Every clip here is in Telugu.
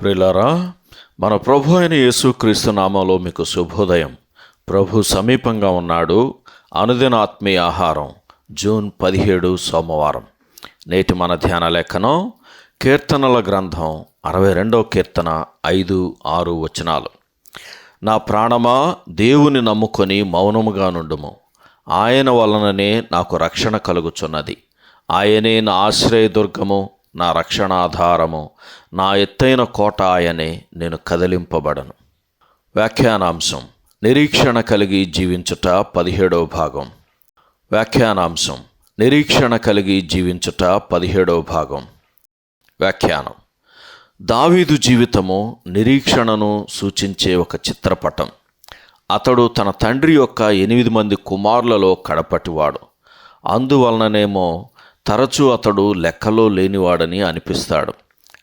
ప్రిలరా మన ప్రభు అయిన యేసుక్రీస్తు నామంలో మీకు శుభోదయం. ప్రభు సమీపంగా ఉన్నాడు. అనుదిన ఆత్మీయ ఆహారం జూన్ పదిహేడు సోమవారం. నేటి మన ధ్యాన లేఖనం కీర్తనల గ్రంథం అరవై రెండవ కీర్తన ఐదు ఆరు వచనాలు. నా ప్రాణమా దేవుని నమ్ముకొని మౌనముగా నుండుము. ఆయన వలననే నాకు రక్షణ కలుగుచున్నది. ఆయనే నా ఆశ్రయదుర్గము నా రక్షణాధారము. నా ఎత్తైన కోట ఆయనే నేను కదిలింపబడను. వ్యాఖ్యానాంశం నిరీక్షణ కలిగి జీవించుట పదిహేడవ భాగం. వ్యాఖ్యానాంశం నిరీక్షణ కలిగి జీవించుట పదిహేడవ భాగం. వ్యాఖ్యానం దావీదు జీవితము నిరీక్షణను సూచించే ఒక చిత్రపటం. అతడు తన తండ్రి యొక్క ఎనిమిది మంది కుమారులలో కడపటివాడు. అందువలననేమో తరచూ అతడు లెక్కలో లేనివాడని అనిపిస్తాడు.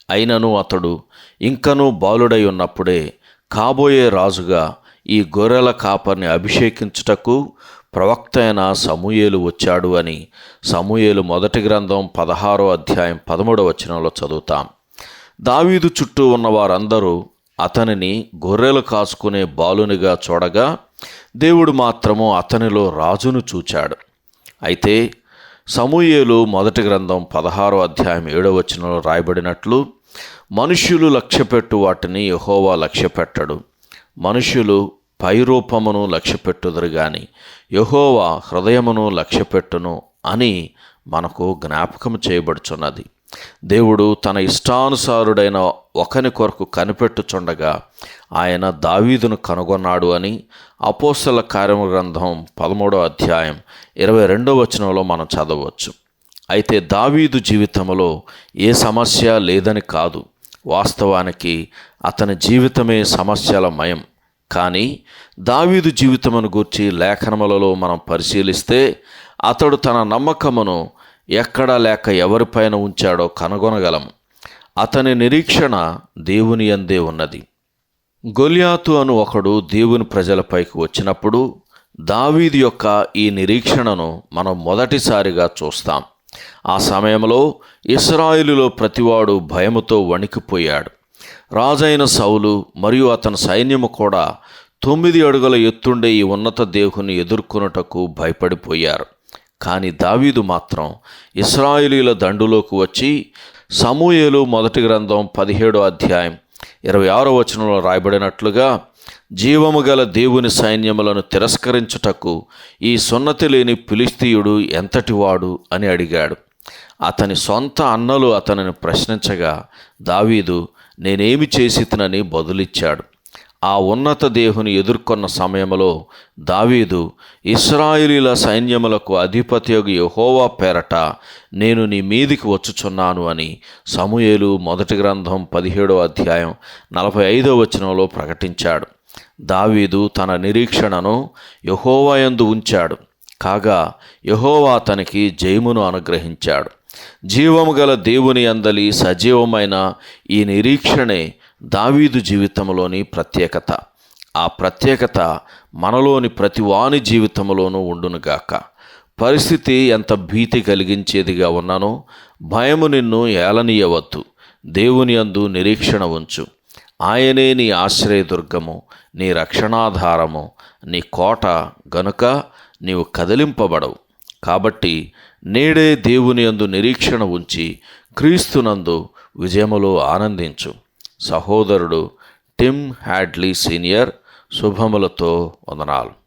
అయినను అతడు ఇంకనూ బాలుడై ఉన్నప్పుడే కాబోయే రాజుగా ఈ గొర్రెల కాపర్ని అభిషేకించుటకు ప్రవక్త అయిన సమూయేలు వచ్చాడు అని సమూయేలు మొదటి గ్రంథం పదహారో అధ్యాయం పదమూడవ వచనంలో చదువుతాం. దావీదు చుట్టూ ఉన్న వారందరూ అతనిని గొర్రెలు కాసుకునే బాలునిగా చూడగా దేవుడు మాత్రము అతనిలో రాజును చూచాడు. అయితే సమూయేలు మొదటి గ్రంథం పదహారో అధ్యాయం ఏడో వచనంలో రాయబడినట్లు మనుష్యులు లక్ష్యపెట్టు వాటిని యహోవా లక్ష్యపెట్టడు. మనుష్యులు పైరూపమును లక్ష్యపెట్టుదురు గాని యహోవా హృదయమును లక్ష్యపెట్టును అని మనకు జ్ఞాపకం చేయబడుచున్నది. దేవుడు తన ఇష్టానుసారుడైన ఒకని కొరకు కనిపెట్టుచుండగా ఆయన దావీదును కనుగొన్నాడు అని అపోసల కార్యమ గ్రంథం పదమూడో అధ్యాయం ఇరవై రెండో వచనంలో మనం చదవచ్చు. అయితే దావీదు జీవితంలో ఏ సమస్య లేదని కాదు. వాస్తవానికి అతని జీవితమే సమస్యల మయం. కానీ దావీదు జీవితమును గూర్చి లేఖనములలో మనం పరిశీలిస్తే అతడు తన నమ్మకమును ఎక్కడ లేక ఎవరిపైన ఉంచాడో కనుగొనగలం అతని నిరీక్షణ దేవుని అందే ఉన్నది. గొలియాతు అను ఒకడు దేవుని ప్రజలపైకి వచ్చినప్పుడు దావీది యొక్క ఈ నిరీక్షణను మనం మొదటిసారిగా చూస్తాం. ఆ సమయంలో ఇస్రాయిలులో ప్రతివాడు భయముతో వణికిపోయాడు. రాజైన సౌలు మరియు అతని సైన్యము కూడా తొమ్మిది అడుగుల ఎత్తుండే ఈ ఉన్నత దేవుని ఎదుర్కొనుటకు భయపడిపోయారు. కానీ దావీదు మాత్రం ఇస్రాయిలీల దండులోకి వచ్చి సమూయేలు మొదటి గ్రంథం పదిహేడో అధ్యాయం ఇరవై ఆరో వచనంలో రాయబడినట్లుగా జీవము గల దేవుని సైన్యములను తిరస్కరించుటకు ఈ సున్నతి లేని ఫిలిస్తీయుడు ఎంతటివాడు అని అడిగాడు. అతని సొంత అన్నలు అతనిని ప్రశ్నించగా దావీదు నేనేమి చేసితనని బదులిచ్చాడు. ఆ ఉన్నత దేవుని ఎదుర్కొన్న సమయంలో దావీదు ఇస్రాయిలీల సైన్యములకు అధిపత్యగు యహోవా పేరట నేను నీ మీదికి వచ్చుచున్నాను అని సమూయేలు మొదటి గ్రంథం పదిహేడో అధ్యాయం నలభై ఐదో వచనంలో ప్రకటించాడు. దావీదు తన నిరీక్షణను యహోవాయందు ఉంచాడు. కాగా యహోవా అతనికి జయమును అనుగ్రహించాడు. జీవము గల దేవుని అందలి సజీవమైన ఈ నిరీక్షణే దావీదు జీవితంలోని ప్రత్యేకత. ఆ ప్రత్యేకత మనలోని ప్రతి వాని జీవితంలోనూ ఉండునుగాక. పరిస్థితి ఎంత భీతి కలిగించేదిగా ఉన్నానో భయము నిన్ను ఏలనీయవద్దు. దేవుని అందు నిరీక్షణ ఉంచు. ఆయనే నీ ఆశ్రయదుర్గము నీ రక్షణాధారము నీ కోట గనుక నీవు కదిలింపబడవు. కాబట్టి నేడే దేవుని అందు నిరీక్షణ ఉంచి క్రీస్తునందు విజయములో ఆనందించు. సహోదరుడు టిమ్ హ్యాడ్లీ సీనియర్ శుభములతో వందనాలు.